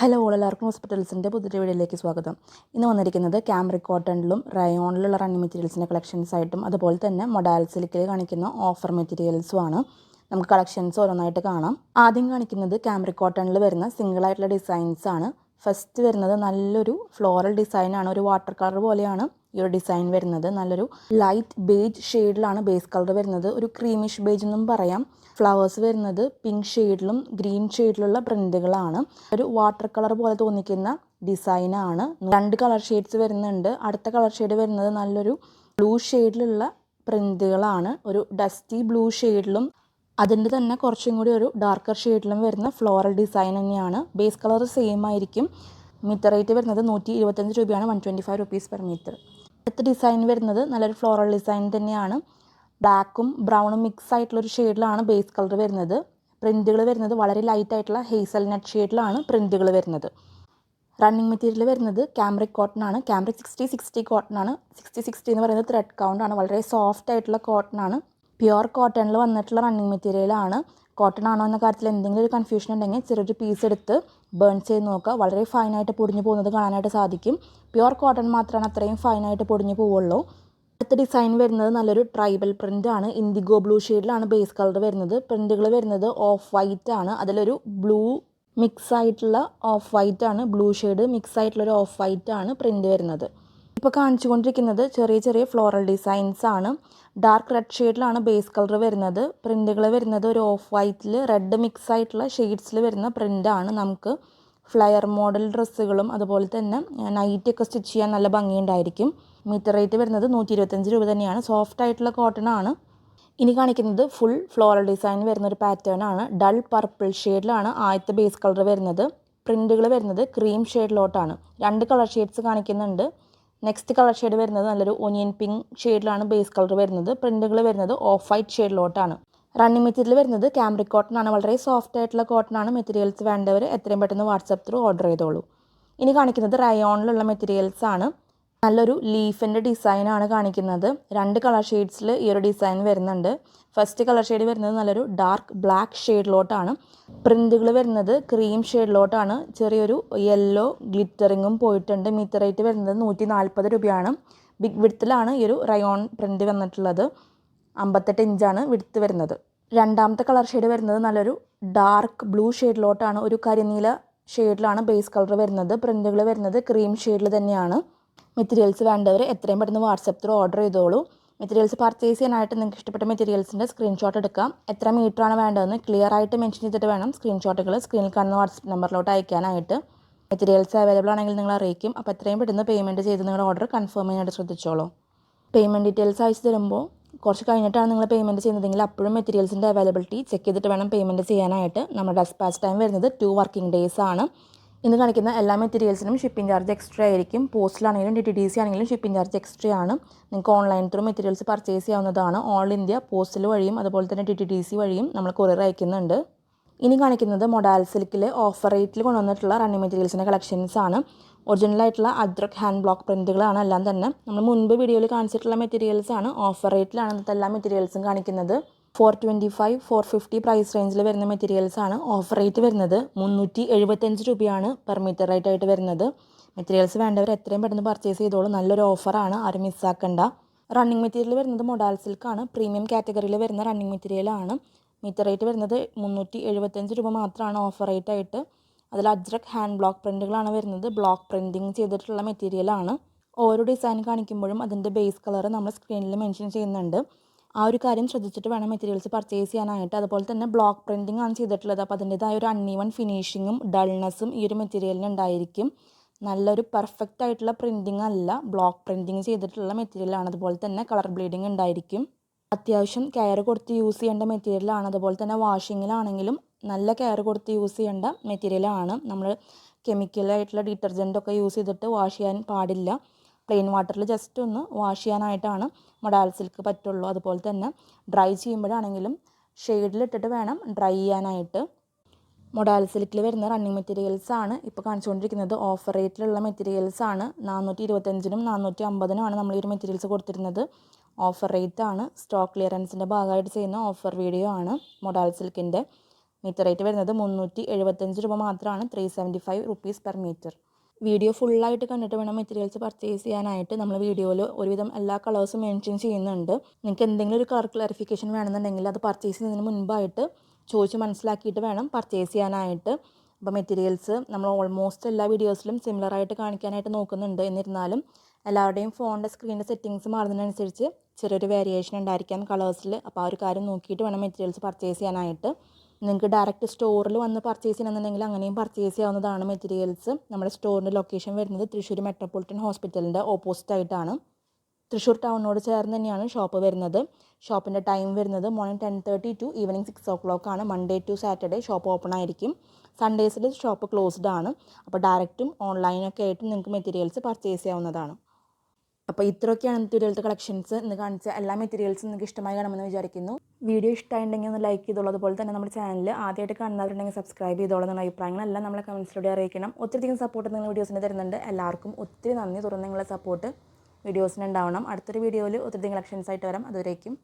Hello എല്ലാവർക്കും ഹോസ്പിറ്റൽസിന്റെ പുതിയ വീഡിയോയിലേക്ക് സ്വാഗതം. ഇന്ന് വന്നിരിക്കുന്നത് ക്യാമ്രിക് കോട്ടണിലും റയോണിലുള്ള റണ്ണിങ് മെറ്റീരിയൽസിന്റെ കളക്ഷൻസ് ആയിട്ടും അതുപോലെ തന്നെ മൊഡാൽ സിലിക്കിൽ കാണിക്കുന്ന ഓഫർ മെറ്റീരിയൽസും ആണ് നമുക്ക് കളക്ഷൻസ് ഓരോന്നായിട്ട് കാണാം. ആദ്യം കാണിക്കുന്നത് ക്യാമ്രിക് കോട്ടണിൽ വരുന്ന സിംഗിൾ ആയിട്ടുള്ള ഡിസൈൻസ് ആണ് ഫസ്റ്റ് വരുന്നത് നല്ലൊരു ഫ്ലോറൽ ഡിസൈനാണ്. ഒരു വാട്ടർ കളർ പോലെയാണ്. ഈ ഒരു ഡിസൈൻ വരുന്നത്. നല്ലൊരു ലൈറ്റ് ബേജ് ഷെയ്ഡിലാണ് ബേസ് കളർ വരുന്നത്. ഒരു ക്രീമിഷ് ബേജ് എന്നും പറയാം. ഫ്ലവേഴ്സ് വരുന്നത് പിങ്ക് ഷെയ്ഡിലും ഗ്രീൻ ഷെയ്ഡിലുള്ള പ്രിന്റുകളാണ് ഒരു വാട്ടർ കളർ പോലെ തോന്നിക്കുന്ന ഡിസൈനാണ് രണ്ട് കളർ ഷെയ്ഡ്സ് വരുന്നുണ്ട്. അടുത്ത കളർ ഷെയ്ഡ് വരുന്നത് നല്ലൊരു ബ്ലൂ ഷെയ്ഡിലുള്ള പ്രിന്റുകളാണ് ഒരു ഡസ്റ്റി ബ്ലൂ ഷെയ്ഡിലും അതിന്റെ തന്നെ കുറച്ചും കൂടി ഒരു ഡാർക്കർ ഷെയ്ഡിലും വരുന്ന ഫ്ലോറൽ ഡിസൈൻ തന്നെയാണ്. ബേസ് കളർ സെയിം ആയിരിക്കും. മീറ്റർ റേറ്റ് വരുന്നത് നൂറ്റി ഇരുപത്തഞ്ച് രൂപയാണ്. One twenty five rupees per metre അടുത്ത ഡിസൈൻ വരുന്നത് നല്ലൊരു ഫ്ലോറൽ ഡിസൈൻ തന്നെയാണ്. ബ്ലാക്കും ബ്രൗണും മിക്സ് ആയിട്ടുള്ള ഒരു ഷെയ്ഡിലാണ് ബേസ് കളർ വരുന്നത്. പ്രിന്റുകൾ വരുന്നത് വളരെ ലൈറ്റ് ആയിട്ടുള്ള ഹേസൽ നട്ട് ഷെയ്ഡിലാണ് പ്രിന്റുകൾ വരുന്നത്. റണ്ണിങ് മെറ്റീരിയൽ വരുന്നത് ക്യാമ്രിക് കോട്ടൺ ആണ്. ക്യാമ്രിക് സിക്സ്റ്റി സിക്സ്റ്റി കോട്ടൺ ആണ്. സിക്സ്റ്റി സിക്സ്റ്റി എന്ന് പറയുന്നത് ത്രെഡ് കൗണ്ട് ആണ്. വളരെ സോഫ്റ്റ് ആയിട്ടുള്ള കോട്ടൺ ആണ്. പ്യുവർ കോട്ടണിൽ വന്നിട്ടുള്ള റണ്ണിങ് മെറ്റീരിയൽ ആണ് കോട്ടൺ ആണോ എന്ന കാര്യത്തിൽ എന്തെങ്കിലും ഒരു കൺഫ്യൂഷൻ ഉണ്ടെങ്കിൽ ചെറിയൊരു പീസ് എടുത്ത് ബേൺ ചെയ്ത് നോക്കുക. വളരെ ഫൈനായിട്ട് പൊടിഞ്ഞു പോകുന്നത് കാണാനായിട്ട് സാധിക്കും. പ്യുവർ കോട്ടൺ മാത്രമാണ് അത്രയും ഫൈനായിട്ട് പൊടിഞ്ഞു പോവുള്ളൂ. അടുത്ത ഡിസൈൻ വരുന്നത് നല്ലൊരു ട്രൈബൽ പ്രിന്റ് ആണ്. ഇൻഡിഗോ ബ്ലൂ ഷെയ്ഡിലാണ് ബേസ് കളർ വരുന്നത്. പ്രിന്റുകൾ വരുന്നത് ഓഫ് വൈറ്റ് ആണ്. അതിലൊരു ബ്ലൂ മിക്സ് ആയിട്ടുള്ള ഓഫ് വൈറ്റ് ആണ്. ബ്ലൂ ഷെയ്ഡ് മിക്സ് ആയിട്ടുള്ള ഒരു ഓഫ് വൈറ്റ് ആണ് പ്രിന്റ് വരുന്നത്. ഇപ്പോൾ കാണിച്ചുകൊണ്ടിരിക്കുന്നത് ചെറിയ ചെറിയ ഫ്ലോറൽ ഡിസൈൻസ് ആണ്. ഡാർക്ക് റെഡ് ഷെയ്ഡിലാണ് ബേസ് കളർ വരുന്നത്. പ്രിന്റുകൾ വരുന്നത് ഒരു ഓഫ് വൈറ്റിൽ റെഡ് മിക്സ് ആയിട്ടുള്ള ഷെയ്ഡ്സിൽ വരുന്ന പ്രിന്റാണ് നമുക്ക്. ഫ്ലയർ മോഡൽ ഡ്രസ്സുകളും അതുപോലെ തന്നെ നൈറ്റൊക്കെ സ്റ്റിച്ച് ചെയ്യാൻ നല്ല ഭംഗിയുണ്ടായിരിക്കും. മീറ്റർ റേറ്റ് വരുന്നത് നൂറ്റി ഇരുപത്തഞ്ച് രൂപ തന്നെയാണ്. സോഫ്റ്റ് ആയിട്ടുള്ള കോട്ടൺ ആണ്. ഇനി കാണിക്കുന്നത് ഫുൾ ഫ്ലോറൽ ഡിസൈൻ വരുന്ന ഒരു പാറ്റേൺ ആണ്. ഡൾ പർപ്പിൾ ഷെയ്ഡിലാണ് ആദ്യത്തെ ബേസ് കളർ വരുന്നത്. പ്രിന്റുകൾ വരുന്നത് ക്രീം ഷെയ്ഡിലോട്ടാണ് രണ്ട് കളർ ഷെയ്ഡ്സ് കാണിക്കുന്നുണ്ട്. നെക്സ്റ്റ് കളർ ഷെയ്ഡ് വരുന്നത് നല്ലൊരു ഒനിയൻ പിങ്ക് ഷെയ്ഡിലാണ് ബേസ് കളർ വരുന്നത്. പ്രിന്റുകൾ വരുന്നത് ഓഫ് വൈറ്റ് ഷെയ്ഡിലോട്ടാണ് റണ്ണിങ് മെറ്റീരിയൽ വരുന്നത് ക്യാമ്രിക് കോട്ടൺ ആണ്. വളരെ സോഫ്റ്റ് ആയിട്ടുള്ള കോട്ടൺ ആണ്. മെറ്റീരിയൽസ് വേണ്ടവർ എത്രയും പെട്ടെന്ന് വാട്സപ്പ് ത്രൂ ഓർഡർ ചെയ്തോളൂ. ഇനി കാണിക്കുന്നത് റയോണിലുള്ള മെറ്റീരിയൽസ് ആണ്. നല്ലൊരു ലീഫിന്റെ ഡിസൈനാണ് കാണിക്കുന്നത്. രണ്ട് കളർ ഷെയ്ഡ്സിൽ ഈ ഒരു ഡിസൈൻ വരുന്നുണ്ട്. ഫസ്റ്റ് കളർ ഷെയ്ഡ് വരുന്നത് നല്ലൊരു ഡാർക്ക് ബ്ലാക്ക് ഷെയ്ഡിലോട്ടാണ് പ്രിന്റുകൾ വരുന്നത് ക്രീം ഷെയ്ഡിലോട്ടാണ് ചെറിയൊരു യെല്ലോ ഗ്ലിറ്ററിങ്ങും പോയിട്ടുണ്ട്. മീറ്റർ റേറ്റ് വരുന്നത് നൂറ്റി നാൽപ്പത് രൂപയാണ്. ബിഗ് വിഡ്ത്തിലാണ് ഈ ഒരു റയോൺ പ്രിന്റ് വന്നിട്ടുള്ളത്. അമ്പത്തെട്ട് ഇഞ്ചാണ് വിടുത്ത് വരുന്നത്. രണ്ടാമത്തെ കളർ ഷെയ്ഡ് വരുന്നത് നല്ലൊരു ഡാർക്ക് ബ്ലൂ ഷെയ്ഡിലോട്ടാണ് ഒരു കരിനീല ഷെയ്ഡിലാണ് ബേസ് കളർ വരുന്നത്. പ്രിന്റുകൾ വരുന്നത് ക്രീം ഷെയ്ഡിൽ തന്നെയാണ്. മെറ്റീരിയൽസ് വേണ്ടവർ എത്രയും പെട്ടെന്ന് വാട്സപ്പ് ത്രൂ ഓർഡർ ചെയ്തോളൂ. മെറ്റീരിയൽസ് പർച്ചേസ് ചെയ്യാനായിട്ട് നിങ്ങൾക്ക് ഇഷ്ടപ്പെട്ട മെറ്റീരിയൽസിന്റെ സ്ക്രീൻഷോട്ട് എടുക്കാം. എത്ര മീറ്ററാണ് വേണ്ടതെന്ന് ക്ലിയർ ആയിട്ട് മെൻഷൻ ചെയ്തിട്ട് വേണം സ്ക്രീൻഷോട്ടുകൾ സ്ക്രീനിൽ കാണുന്ന വാട്സപ്പ് നമ്പറിലോട്ട് അയക്കാനായിട്ട്. മെറ്റീരിയൽസ് അവൈലബിൾ ആണെങ്കിൽ നിങ്ങൾ അറിയിക്കും. അപ്പോൾ എത്രയും പെട്ടെന്ന് പേയ്മെന്റ് ചെയ്ത് നിങ്ങളുടെ ഓർഡർ കൺഫേം ചെയ്യാനായിട്ട് ശ്രദ്ധിച്ചോളൂ. പേയ്മെന്റ് ഡീറ്റെയിൽസ് അയച്ചു തരുമ്പോൾ കുറച്ച് കഴിഞ്ഞിട്ടാണ് നിങ്ങൾ പേയ്മെന്റ് ചെയ്യുന്നതെങ്കിൽ അപ്പോഴും മെറ്റീരിയൽസിന്റെ അവൈലബിലിറ്റി ചെക്ക് ചെയ്തിട്ട് വേണം പേയ്മെന്റ് ചെയ്യാനായിട്ട്. നമ്മുടെ ഡെസ്പാച്ച് ടൈം വരുന്നത് ടു വർക്കിംഗ് ഡേയ്സ് ആണ്. ഇന്ന് കാണിക്കുന്ന എല്ലാ മെറ്റീരിയൽസിനും ഷിപ്പിംഗ് ചാർജ് എക്സ്ട്രാ ആയിരിക്കും. പോസ്റ്റിലാണെങ്കിലും ഡി ടി ഡി സി ആണെങ്കിലും ഷിപ്പിംഗ് ചാർജ് എക്സ്ട്രാ ആണ്. നിങ്ങൾക്ക് ഓൺലൈൻ ത്രൂ മെറ്റീരിയൽസ് പർച്ചേസ് ചെയ്യാവുന്നതാണ്. ഓൾ ഇന്ത്യ പോസ്റ്റൽ വഴിയും അതുപോലെ തന്നെ ഡി ടി ഡി സി വഴിയും നമ്മൾ കൊറിയർ അയക്കുന്നുണ്ട്. ഇനി കാണിക്കുന്നത് മൊഡാൽ സിൽക്കിൽ ഓഫർ റേറ്റിൽ കൊണ്ടുവന്നിട്ടുള്ള റണ്ണിങ് മെറ്റീരിയൽസിന്റെ കളക്ഷൻസ് ആണ്. ഒറിജിനൽ ആയിട്ടുള്ള അദ്രക് ഹാൻഡ് ബ്ലോക്ക് പ്രിന്റുകളാണ് എല്ലാം തന്നെ. നമ്മൾ മുൻപ് വീഡിയോയിൽ കാണിച്ചിട്ടുള്ള മെറ്റീരിയൽസ് ആണ്. ഓഫർ റേറ്റിലാണ് ഇന്നത്തെ എല്ലാ മെറ്റീരിയൽസും കാണിക്കുന്നത്. Four twenty five four fifty price റേഞ്ചിൽ വരുന്ന മെറ്റീരിയൽസ് ആണ് ഓഫർ റേറ്റ് വരുന്നത്. മുന്നൂറ്റി എഴുപത്തഞ്ച് രൂപയാണ് പെർ മീറ്റർ റേറ്റ് ആയിട്ട് വരുന്നത്. മെറ്റീരിയൽസ് വേണ്ടവർ എത്രയും പെട്ടെന്ന് പർച്ചേസ് ചെയ്തോളൂ. നല്ലൊരു ഓഫറാണ് ആരും മിസ്സാക്കണ്ട റണ്ണിങ് മെറ്റീരിയൽ വരുന്നത് മൊഡാൽ സിൽക്കാണ് പ്രീമിയം കാറ്റഗറിയിൽ വരുന്ന റണ്ണിങ് മെറ്റീരിയലാണ് മീറ്റർ റേറ്റ് വരുന്നത് മുന്നൂറ്റി എഴുപത്തഞ്ച് രൂപ മാത്രമാണ് ഓഫർ റേറ്റ് ആയിട്ട്. അതിൽ അജ്രക് ഹാൻഡ് ബ്ലോക്ക് പ്രിന്റുകളാണ് വരുന്നത്. ബ്ലോക്ക് പ്രിന്റിങ് ചെയ്തിട്ടുള്ള മെറ്റീരിയലാണ് ഓരോ ഡിസൈൻ കാണിക്കുമ്പോഴും അതിന്റെ ബേസ് കളർ നമ്മൾ സ്ക്രീനിൽ മെൻഷൻ ചെയ്യുന്നുണ്ട്. ആ ഒരു കാര്യം ശ്രദ്ധിച്ചിട്ട് വേണം മെറ്റീരിയൽസ് പർച്ചേസ് ചെയ്യാനായിട്ട്. അതുപോലെ തന്നെ ബ്ലോക്ക് പ്രിന്റിംഗ് ആണ് ചെയ്തിട്ടുള്ളത്. അപ്പോൾ അതിന്റെതായ ഒരു അൺഈവൺ ഫിനിഷിങ്ങും ഡൾനെസ്സും ഈ ഒരു മെറ്റീരിയലിന് ഉണ്ടായിരിക്കും. നല്ലൊരു പെർഫെക്റ്റ് ആയിട്ടുള്ള പ്രിന്റിംഗ് അല്ല ബ്ലോക്ക് പ്രിന്റിംഗ് ചെയ്തിട്ടുള്ള മെറ്റീരിയലാണ് അതുപോലെ തന്നെ കളർ ബ്ലീഡിങ് ഉണ്ടായിരിക്കും. അത്യാവശ്യം കെയർ കൊടുത്ത് യൂസ് ചെയ്യേണ്ട മെറ്റീരിയലാണ് അതുപോലെ തന്നെ വാഷിങ്ങിലാണെങ്കിലും നല്ല കെയർ കൊടുത്ത് യൂസ് ചെയ്യേണ്ട മെറ്റീരിയലാണ് നമ്മൾ കെമിക്കലായിട്ടുള്ള ഡിറ്റർജന്റൊക്കെ യൂസ് ചെയ്തിട്ട് വാഷ് ചെയ്യാൻ പാടില്ല. പ്ലെയിൻ വാട്ടറിൽ ജസ്റ്റ് ഒന്ന് വാഷ് ചെയ്യാനായിട്ടാണ് മൊഡാൽ സിൽക്ക് പറ്റുള്ളൂ. അതുപോലെ തന്നെ ഡ്രൈ ചെയ്യുമ്പോഴാണെങ്കിലും ഷെയ്ഡിലിട്ടിട്ട് വേണം ഡ്രൈ ചെയ്യാനായിട്ട്. മൊഡാൽ സിൽക്കിൽ വരുന്ന റണ്ണിങ് മെറ്റീരിയൽസ് ആണ് ഇപ്പോൾ കാണിച്ചുകൊണ്ടിരിക്കുന്നത്. ഓഫർ റേറ്റിലുള്ള മെറ്റീരിയൽസ് ആണ്. നാനൂറ്റി ഇരുപത്തഞ്ചിനും നാനൂറ്റി അമ്പതിനുമാണ് നമ്മൾ ഈ ഒരു മെറ്റീരിയൽസ് കൊടുത്തിരുന്നത്. ഓഫർ റേറ്റ് ആണ്. സ്റ്റോക്ക് ക്ലിയറൻസിന്റെ ഭാഗമായിട്ട് ചെയ്യുന്ന ഓഫർ വീഡിയോ ആണ് മൊഡാൽ സിൽക്കിന്റെ മീറ്റർ റേറ്റ് വരുന്നത് മുന്നൂറ്റി എഴുപത്തഞ്ച് രൂപ മാത്രമാണ്. Three seventy five rupees per metre video ഫുള്ളായിട്ട് കണ്ടിട്ട് വേണം മെറ്റീരിയൽസ് പർച്ചേസ് ചെയ്യാനായിട്ട്. നമ്മൾ വീഡിയോയിൽ ഒരുവിധം എല്ലാ കളേഴ്സും മെൻഷൻ ചെയ്യുന്നുണ്ട്. നിങ്ങൾക്ക് എന്തെങ്കിലും ഒരു കളർ ക്ലാരിഫിക്കേഷൻ വേണമെന്നുണ്ടെങ്കിൽ അത് പർച്ചേസ് ചെയ്യുന്നതിന് മുൻപായിട്ട് ചോദിച്ച് മനസ്സിലാക്കിയിട്ട് വേണം പർച്ചേസ് ചെയ്യാനായിട്ട്. അപ്പോൾ മെറ്റീരിയൽസ് നമ്മൾ ഓൾമോസ്റ്റ് എല്ലാ വീഡിയോസിലും സിമിലർ ആയിട്ട് കാണിക്കാനായിട്ട് നോക്കുന്നുണ്ട്. എന്നിരുന്നാലും എല്ലാവരുടെയും ഫോണിന്റെ സ്ക്രീനിന്റെ സെറ്റിങ്സ് മാറുന്നതിനനുസരിച്ച് ചെറിയൊരു വേരിയേഷൻ ഉണ്ടായിരിക്കാം കളേഴ്സിൽ അപ്പോൾ ആ ഒരു കാര്യം നോക്കിയിട്ട് വേണം മെറ്റീരിയൽസ് പർച്ചേസ് ചെയ്യാനായിട്ട്. നിങ്ങൾക്ക് ഡയറക്റ്റ് സ്റ്റോറിൽ വന്ന് പർച്ചേസ് ചെയ്യണമെന്നുണ്ടെങ്കിൽ അങ്ങനെയും പർച്ചേസ് ചെയ്യാവുന്നതാണ് മെറ്റീരിയൽസ് നമ്മുടെ സ്റ്റോറിന്റെ ലൊക്കേഷൻ വരുന്നത് തൃശ്ശൂർ മെട്രോപൊളിറ്റൻ ഹോസ്പിറ്റലിന്റെ ഓപ്പോസിറ്റ് ആയിട്ടാണ്. തൃശ്ശൂർ ടൗണിനോട് ചേർന്ന് തന്നെയാണ് ഷോപ്പ് വരുന്നത്. ഷോപ്പിന്റെ ടൈം വരുന്നത് morning ten thirty to evening six o'clock ആണ്. Monday to Saturday shop open ആയിരിക്കും. സൺഡേസിൽ ഷോപ്പ് ക്ലോസ്ഡ് ആണ്. അപ്പോൾ ഡയറക്റ്റും ഓൺലൈനൊക്കെ ആയിട്ട് നിങ്ങൾക്ക് മെറ്റീരിയൽസ് പർച്ചേസ് ചെയ്യാവുന്നതാണ്. അപ്പോൾ ഇത്രയൊക്കെയാണ് വീഡിയോയിലത്തെ കളക്ഷൻസ് ഇന്ന് കാണിച്ച എല്ലാ മെറ്റീരിയൽസും നിങ്ങൾക്ക് ഇഷ്ടമായി കാണുമെന്ന് വിചാരിക്കുന്നു. വീഡിയോ ഇഷ്ടമായിട്ടുണ്ടെങ്കിൽ ഒന്ന് ലൈക്ക് ചെയ്തോളൂ. അതുപോലെ തന്നെ നമ്മുടെ ചാനൽ ആദ്യമായിട്ട് കാണുന്നവരുണ്ടെങ്കിൽ സബ്സ്ക്രൈബ് ചെയ്തോളൂ എന്നുള്ള അഭിപ്രായങ്ങളെല്ലാം നമ്മളെ കമൻസിലൂടെ അറിയിക്കണം. ഒത്തിരിയധികം സപ്പോർട്ട് നിങ്ങൾ വീഡിയോസിന് തരുന്നുണ്ട്. എല്ലാവർക്കും ഒത്തിരി നന്ദി. തുറന്ന് നിങ്ങളുടെ സപ്പോർട്ട് വീഡിയോസിന് ഉണ്ടാവണം. അടുത്തൊരു വീഡിയോയിൽ ഒത്തിരി കളക്ഷൻസ് ആയിട്ട് വരാം. അതുവരേക്കും